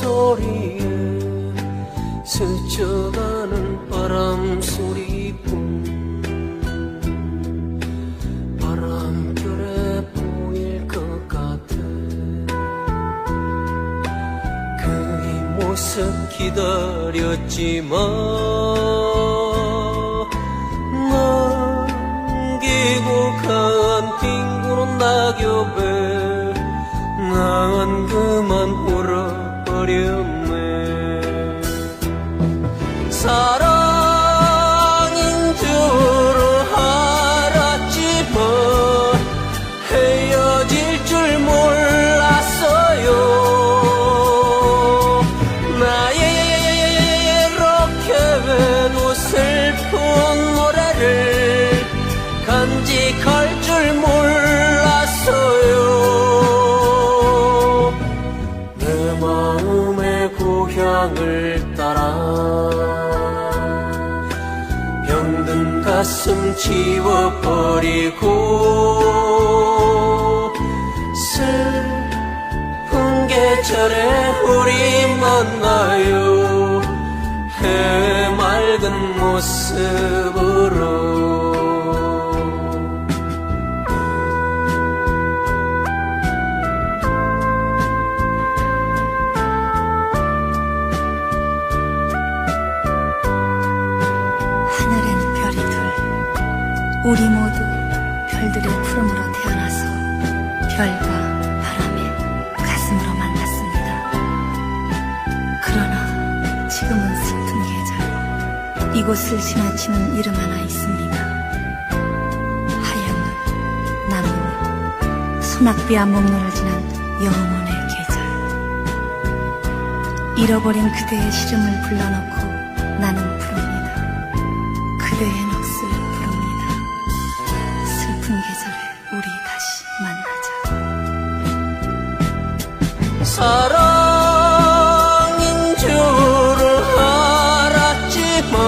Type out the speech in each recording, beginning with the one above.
소리에 스쳐가는 바람 소리뿐. 바람결에 보일 것 같아. 그의 모습 기다렸지만 남기고 간 빙그런 낙엽에 난 그만 울어버렸네 가슴 지워버리고 슬픈 계절에 우리 만나요. 해맑은 모습 우리 모두 별들의 푸름으로 태어나서 별과 바람의 가슴으로 만났습니다. 그러나 지금은 슬픈 계절 이곳을 지나치는 이름 하나 있습니다. 하얀 눈, 나무, 소낙비와 몸놀을 지난 영혼의 계절. 잃어버린 그대의 시름을 불러넣고 나는 부릅 사랑인 줄은 알았지만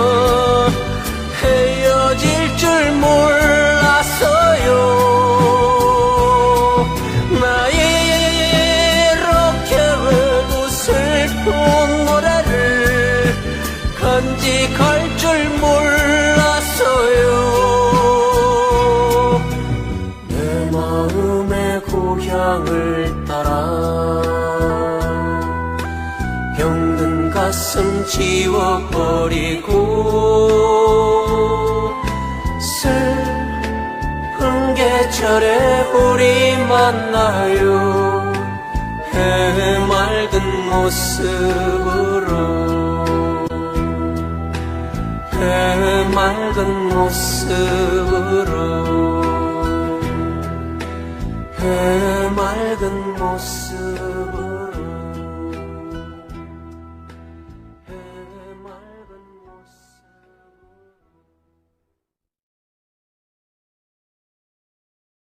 헤어질 줄 몰랐어요. 나의 이렇게 외도 슬픈 노래를 간직할 줄 몰랐어요 가슴 지워버리고 슬픈 계절에 우리 만나요. 해맑은 모습으로. 해맑은 모습으로. 해맑은 모습